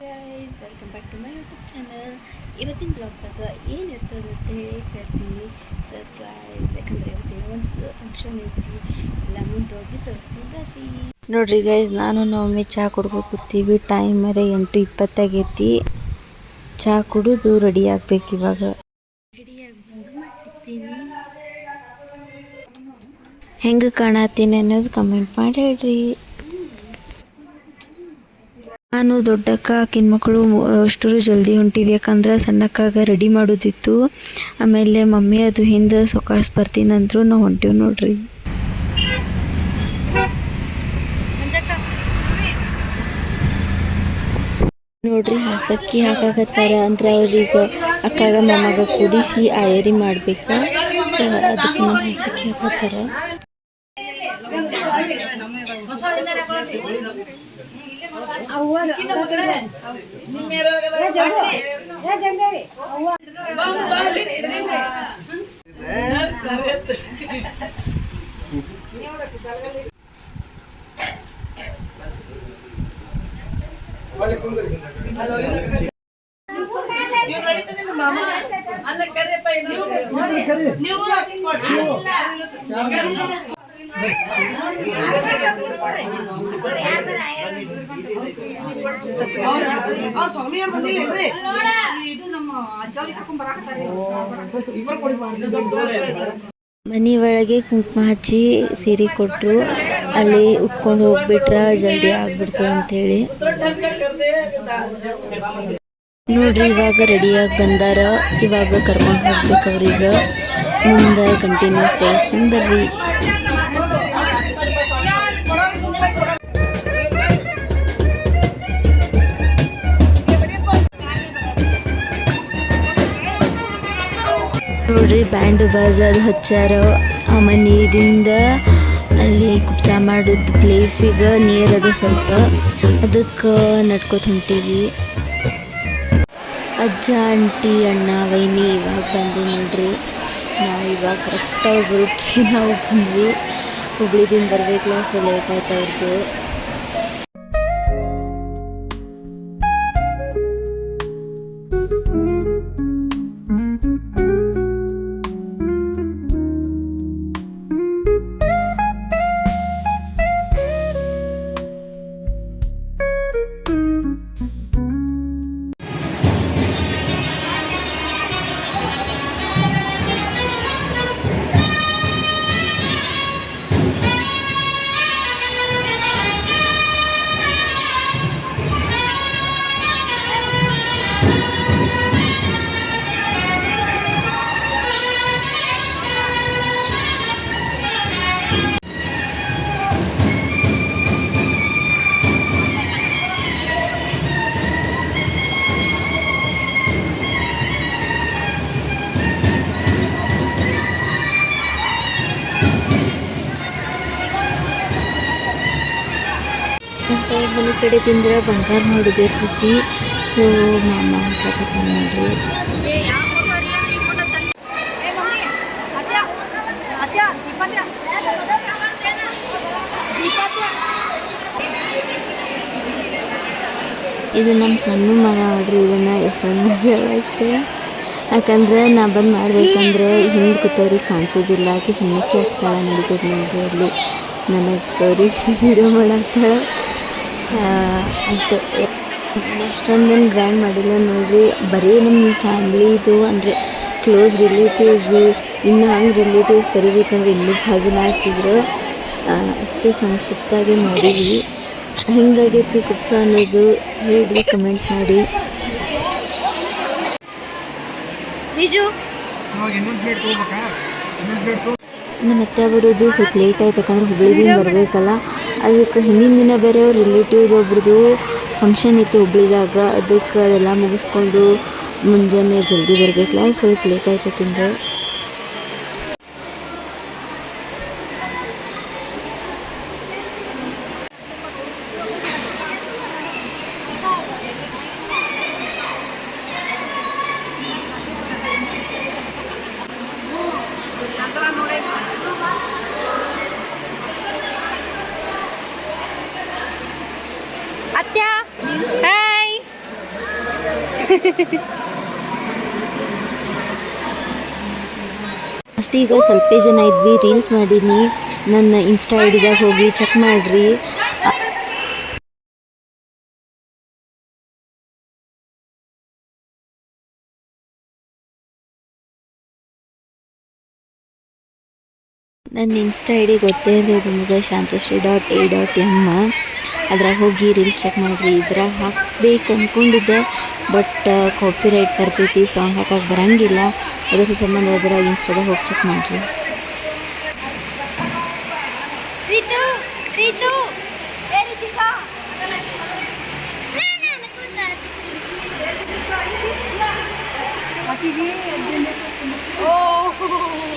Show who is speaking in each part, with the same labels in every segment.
Speaker 1: guys welcome back to my YouTube channel ಇವತ್ತಿನ ಬ್ಲಾಗ್ದಾಗ ಏನು ಇರ್ತದೆ ಅಂತೇಳಿ ಹೇಳ್ತೀನಿ ಸರ್ಪ್ರೈಸ್ ಯಾಕಂದ್ರೆ ಇವತ್ತಿನ ಒಂದು ಫಂಕ್ಷನ್ ಐತಿ ಎಲ್ಲ ಮುಂದೆ ಹೋಗಿ ತೋರಿಸ್ತೀನಿ ಬರ್ರಿ
Speaker 2: ನೋಡ್ರಿ ಗೈಸ್ ನಾನು ನಮ್ಮಿ ಚಹಾ ಕುಡ್ಬೇಕು ಕೂತೀವಿ. ಟೈಮ್ ಅರೆ ಎಂಟು ಇಪ್ಪತ್ತಾಗೈತಿ. ಚಹಾ ಕುಡಿದು ರೆಡಿ ಆಗ್ಬೇಕು ಇವಾಗ. ಹೆಂಗೆ ಕಾಣತ್ತೀನಿ ಅನ್ನೋದು ಕಮೆಂಟ್ ಮಾಡಿ ಹೇಳ್ರಿ. ನಾನು ದೊಡ್ಡಕ್ಕ ಆಕಿನ ಮಕ್ಕಳು ಅಷ್ಟರು ಜಲ್ದಿ ಹೊಂಟಿವಿ. ಯಾಕಂದ್ರೆ ಸಣ್ಣಕ್ಕಾಗ ರೆಡಿ ಮಾಡೋದಿತ್ತು. ಆಮೇಲೆ ಮಮ್ಮಿ ಅದು ಹಿಂದೆ ಸೊಕಾಸ್ ಬರ್ತೀನಂದ್ರು ನಾವು ಹೊಂಟೀವಿ ನೋಡ್ರಿ. ನೋಡ್ರಿ, ಹಸಕ್ಕಿ ಹಾಕಾಕತ್ತಾರ ಅಂದ್ರೆ ಅವ್ರೀಗ ಅಕ್ಕಾಗ ಮಮ್ಮಗ ಕುಡಿಸಿ ಆಯರಿ ಮಾಡ್ಬೇಕು. ಸೊ ಅದ್ರ ಸಂಬಂಧ ಹಸಕ್ಕಿ ಹಾಕತ್ತಾರ ಮನಿ ಒಳಗೆ ಕುಂಕುಮ ಹಚ್ಚಿ ಸೀರೆ ಕೊಟ್ಟರು ಅಲ್ಲಿ ಉಟ್ಕೊಂಡು ಹೋಗ್ಬಿಟ್ರೆ, ಜಲ್ದಿ ಆಗ್ಬಿಡ್ತ ಅಂತ ಹೇಳಿ ನೋಡ್ರಿ, ಇವಾಗ ರೆಡಿಯಾಗಿ ಬಂದಾರ. ಇವಾಗ ಕರ್ಕೊಂಡು ಹೋಗ್ಬೇಕು ಅವ್ರಿಗೆ. ಮುಂದೆ ಕಂಟಿನ್ಯೂಸ್ ತೋರಿಸ್ತೀನಿ ಬರ್ರಿ. ನೋಡ್ರಿ, ಬ್ಯಾಂಡ್ ಬಾಜ್ ಅದು ಹಚ್ಚಾರ. ಆ ಮನೆಯಿಂದ ಅಲ್ಲಿ ಕುಪ್ಸ ಮಾಡಿದ ಪ್ಲೇಸಿಗೆ ನೀರದ ಸ್ವಲ್ಪ. ಅದಕ್ಕೆ ನಡ್ಕೋತ ಹೊಂಟೀವಿ. ಅಜ್ಜ, ಆಂಟಿ, ಅಣ್ಣ, ವೈನಿ ಇವಾಗ ಬಂದು ನೋಡ್ರಿ. ನಾವು ಇವಾಗ ಕರೆಕ್ಟಾಗಿ ಗ್ರೂಪ್ಗೆ ನಾವು ಬಂದ್ವಿ. ಹುಬ್ಳಿದಿಂದ ಬರ್ಬೇಕಲ್ಲ ಸೊ ಲೇಟ್ ಆಯ್ತು ಅವ್ರದ್ದು ಮನೆ ಕಡೆ ತಿಂದ್ರೆ ಬಂಗಾರ ಮಾಡೋದು ಇರ್ತೈತಿ ಸೊ ಮಾಮ ಅಂತ ನೋಡ್ರಿ. ಇದು ನಮ್ಮ ಸಣ್ಣ ಮಗ ನೋಡ್ರಿ, ಇದನ್ನ ಎಷ್ಟೊಂದು ಅಷ್ಟೇ. ಯಾಕಂದ್ರೆ ನಾ ಬಂದು ಮಾಡ್ಬೇಕಂದ್ರೆ ಹಿಂದೆ ಕೂತವ್ರಿಗೆ ಕಾಣಿಸೋದಿಲ್ಲ. ಆಕೆ ಸಣ್ಣಕ್ಕೆ ಆಗ್ತಾಳ ನಡೀತದೆ ನೋಡ್ರಿ ಅಲ್ಲಿ. ನನಗೆ ತೋರಿಸಿ ವಿಡಿಯೋ ಮಾಡತ್ತಾಳ ಅಷ್ಟೇ. ಅಷ್ಟೊಂದೇನು ಗ್ರ್ಯಾಂಡ್ ಮಾಡಿಲ್ಲ ನೋಡಿರಿ. ಬರೀ ನಮ್ಮ ಫ್ಯಾಮ್ಲಿದು ಅಂದರೆ ಕ್ಲೋಸ್ ರಿಲೇಟಿವ್ಸು ಇನ್ನು ಹಂಗೆ ರಿಲೇಟಿವ್ಸ್ ಕರಿಬೇಕಂದ್ರೆ ಇನ್ನೂ ಭಾಳ ಜನ ಆಗ್ತಿದ್ರು ಅಷ್ಟೇ ಸಂಕ್ಷಿಪ್ತಾಗಿ ಮಾಡಿದ್ವಿ ಹೆಂಗಾಗೈತಿ ಕುಪ್ಸ ಅನ್ನೋದು ಹೇಳಿರಿ ಕಮೆಂಟ್ ಮಾಡಿ.
Speaker 1: ಬಿಜು.
Speaker 2: ನಮ್ಮ ಅತ್ತೆ ಬರೋದು ಸ್ವಲ್ಪ ಲೇಟ್ ಆಯ್ತು ಯಾಕಂದ್ರೆ ಹುಬ್ಳಿದಿಂದ ಬರಬೇಕಲ್ಲ. ಅದಕ್ಕೆ ಹಿಂದಿನ ದಿನ ಬೇರೆ ಅವ್ರ ರಿಲೇಟಿವ್ದು ಒಬ್ರದ್ದು ಫಂಕ್ಷನ್ ಇತ್ತು ಹುಬ್ಳಿದಾಗ. ಅದಕ್ಕೆ ಅದೆಲ್ಲ ಮುಗಿಸ್ಕೊಂಡು ಮುಂಜಾನೆ ಜಲ್ದಿ ಬರಬೇಕಲ್ಲ, ಸ್ವಲ್ಪ ಲೇಟ್ ಆಯ್ತು ತಿಂದ್ರೆ. ಅಷ್ಟೇ ಈಗ ಸ್ವಲ್ಪ ಜನ ಇದ್ವಿ ರೀಲ್ಸ್ ಮಾಡಿದ್ನಿ. ನನ್ನ ಇನ್ಸ್ಟಾ ಐಡಿದಾಗ ಹೋಗಿ ಚೆಕ್ ಮಾಡಿರಿ. ನನ್ನ ಇನ್ಸ್ಟಾ ಐ ಡಿ ಗೊತ್ತೇ ಇರೋದು ನಿಮಗೆ Shantashri dot A dot M ಅದ್ರಾಗ ಹೋಗಿ ರೀಲ್ಸ್ ಚೆಕ್ ಮಾಡಿರಿ ಇದ್ರಾಗ ಹಾಕ್ಬೇಕು ಅಂದ್ಕೊಂಡಿದ್ದೆ ಬಟ್ ಕಾಪಿ ರೈಟ್ ಬರ್ತೈತಿ ಸಾಂಗ್ ಹಾಕಕ್ಕೆ ಬರಂಗಿಲ್ಲ. ಅದ್ರ ಸಂಬಂಧ ಅದ್ರಾಗ ಇನ್ಸ್ಟಾದಾಗ ಹೋಗಿ ಚೆಕ್ ಮಾಡಿರಿ.
Speaker 1: Oh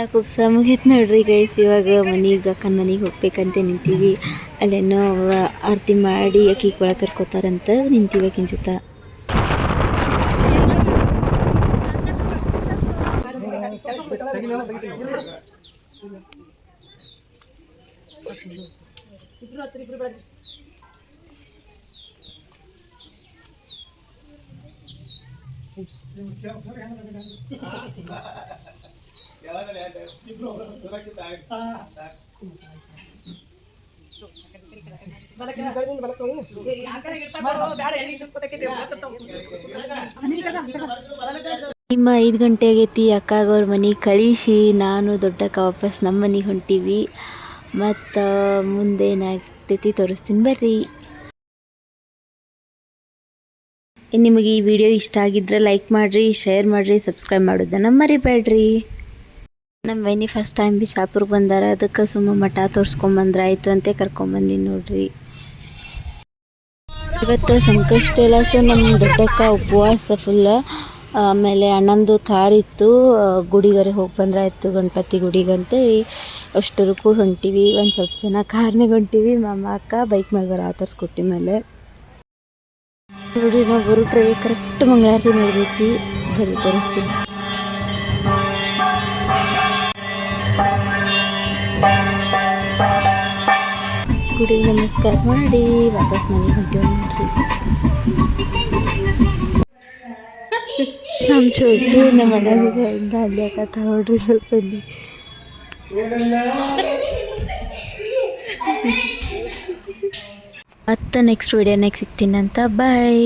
Speaker 2: ಎಲ್ಲ ಕುಬ್ಸ ಮುಗೀತು ನೋಡ್ರಿ ಗೈಸ್ ಇವಾಗ ಮನೆಗೆ ಅಕ್ಕನ ಮನೆಗೆ ಹೋಗ್ಬೇಕಂತ ನಿಂತೀವಿ. ಅಲ್ಲೇನೋ ಆರತಿ ಮಾಡಿ ಅಕ್ಕಿ ಒಳಗೆ ಕರ್ಕೋತಾರಂತ ನಿಂತೀವಿ ಆಕಿನ ನಿಮ್ಮ ಐದು ಗಂಟೆ ಆಗೈತಿ ಅಕ್ಕಾಗವ್ರ ಮನೆ ಕಳಿಸಿ ನಾನು ದೊಡ್ಡಕ್ಕ ವಾಪಸ್ ನಮ್ಮ ಮನೆಗೆ ಹೊಂಟೀವಿ. ಮತ್ತು ಮುಂದೆ ಏನಾಗ್ತೈತಿ ತೋರಿಸ್ತೀನಿ ಬರ್ರಿ. ನಿಮಗೆ ಈ ವಿಡಿಯೋ ಇಷ್ಟ ಆಗಿದ್ರೆ ಲೈಕ್ ಮಾಡಿರಿ ಶೇರ್ ಮಾಡಿರಿ ಸಬ್ಸ್ಕ್ರೈಬ್ ಮಾಡೋದನ್ನು ಮರಿಬೇಡ್ರಿ. ನಮ್ಮ ವೈನಿ ಫಸ್ಟ್ ಟೈಮ್ ಬಿಜಾಪುರ್ಗೆ ಬಂದಾರ, ಅದಕ್ಕೆ ಸುಮ್ಮ ಮಠ ತೋರಿಸ್ಕೊಂಬಂದ್ರೆ ಆಯಿತು ಅಂತ ಕರ್ಕೊಂಬಂದಿನಿ ನೋಡ್ರಿ. ಇವತ್ತು ಸಂಕಷ್ಟ ಎಲ್ಲ ಸೊ ನಮ್ಮ ದೊಡ್ಡಕ್ಕ ಉಪವಾಸ ಫುಲ್ ಆಮೇಲೆ ಅಣ್ಣಂದು ಕಾರ್ ಇತ್ತು ಗುಡಿಗರೆ ಹೋಗಿ ಬಂದ್ರೆ, ಆಯಿತು ಗಣಪತಿ ಗುಡಿಗಂತೇಳಿ ಕೂಡ ಹೊಂಟಿವಿ, ಒಂದು ಸ್ವಲ್ಪ ಜನ ಕಾರ್ನಾಗ ಹೊಂಟಿವಿ, ಮಾಮ, ಅಕ್ಕ ಬೈಕ್ ಮೇಲೆ ಬರ ಸ್ಕೂಟಿ ಮೇಲೆ. ನೋಡಿ ನಾವು ಬರೋ ಟ್ರೈ ಕರೆಕ್ಟ್ ಮಂಗಳಾರತಿ ನೋಡಿದ್ವಿ ಬರೀ ತೋರಿಸ್ತೀನಿ. ಗುಡಿ ನಮಸ್ಕಾರ ಮಾಡಿ, ವಾಪಸ್ ಮನೆಗೆ ಹೊಂಟೇವಿ ನೋಡ್ರಿ. ನಮ್ಮ ಚೋಟು ನಮ್ಮ ಅಣ್ಣ ಜೊತೆ ದಾಂಡಿ ಹಾಕತ್ತ ನೋಡ್ರಿ ಸ್ವಲ್ಪ ಇಲ್ಲಿ. ಮತ್ತೆ ನೆಕ್ಸ್ಟ್ ವಿಡಿಯೋನಾಗ ಸಿಗ್ತೀನಿ ಅಂತ ಬಾಯ್